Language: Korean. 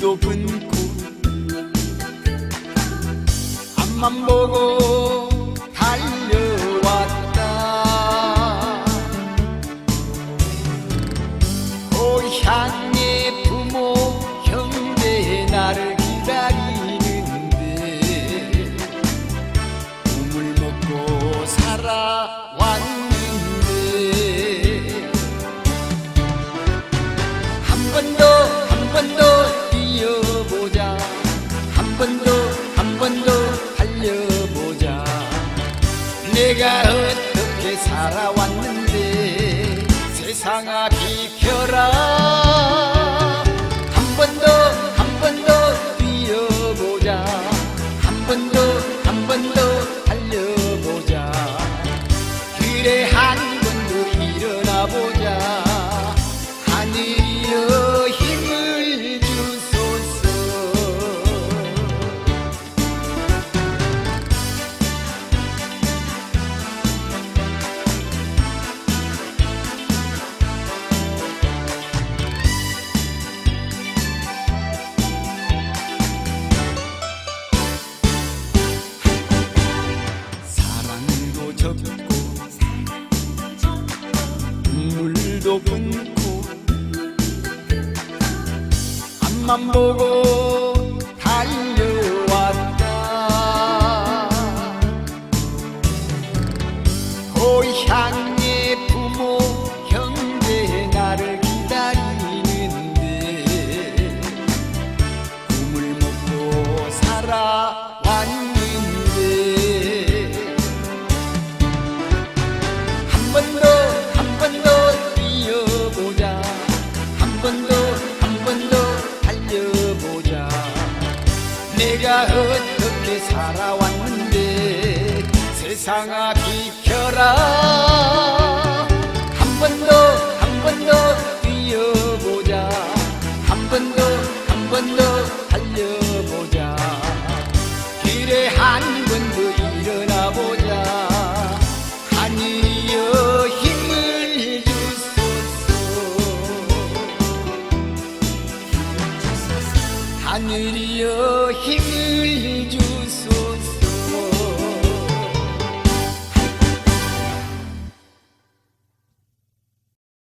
높은 끊고 앞만 보고 달려왔다. 고향의 부모 내가 어떻게 살아왔는데 세상아 비켜라. 젖고 물도 끊고 앞만 보고 달려왔다. 고향 내가 어떻게 살아왔는데 세상아 비켜라. 한 번 더 한 번 더 뛰어보자. 한 번 더 한 번 더 달려보자. 길에 한 번도 하늘이여 힘을 주소.